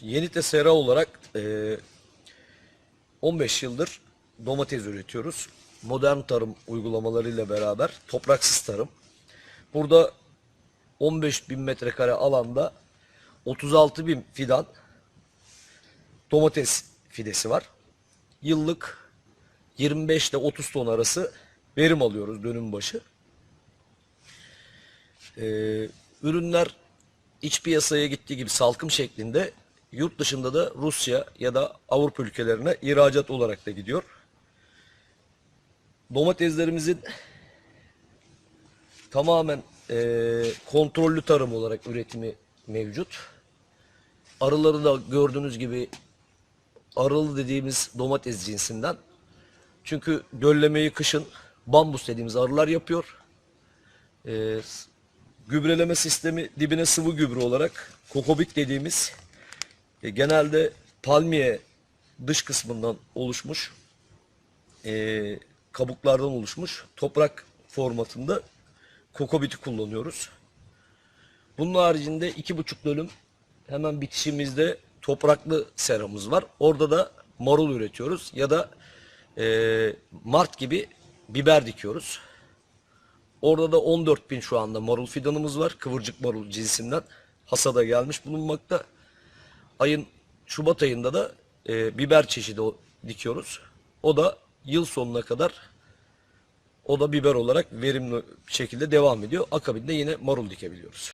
Yenite Sera olarak e, 15 yıldır domates üretiyoruz. Modern tarım uygulamalarıyla beraber topraksız tarım. Burada 15 bin metrekare alanda 36 bin fidan domates fidesi var. Yıllık 25 ile 30 ton arası verim alıyoruz dönüm başı. Ee, ürünler iç piyasaya gittiği gibi salkım şeklinde yurt dışında da Rusya ya da Avrupa ülkelerine ihracat olarak da gidiyor. Domateslerimizin tamamen eee, kontrollü tarım olarak üretimi mevcut. Arıları da gördüğünüz gibi arılı dediğimiz domates cinsinden. Çünkü döllemeyi kışın bambus dediğimiz arılar yapıyor. Ee, gübreleme sistemi dibine sıvı gübre olarak kokobik dediğimiz e, genelde palmiye dış kısmından oluşmuş e, kabuklardan oluşmuş toprak formatında kokobiti kullanıyoruz. Bunun haricinde iki buçuk dönüm hemen bitişimizde topraklı seramız var. Orada da marul üretiyoruz ya da e, mart gibi biber dikiyoruz. Orada da 14 bin şu anda marul fidanımız var. Kıvırcık marul cinsinden hasada gelmiş bulunmakta. Ayın Şubat ayında da e, biber çeşidi dikiyoruz. O da yıl sonuna kadar o da biber olarak verimli şekilde devam ediyor. Akabinde yine marul dikebiliyoruz.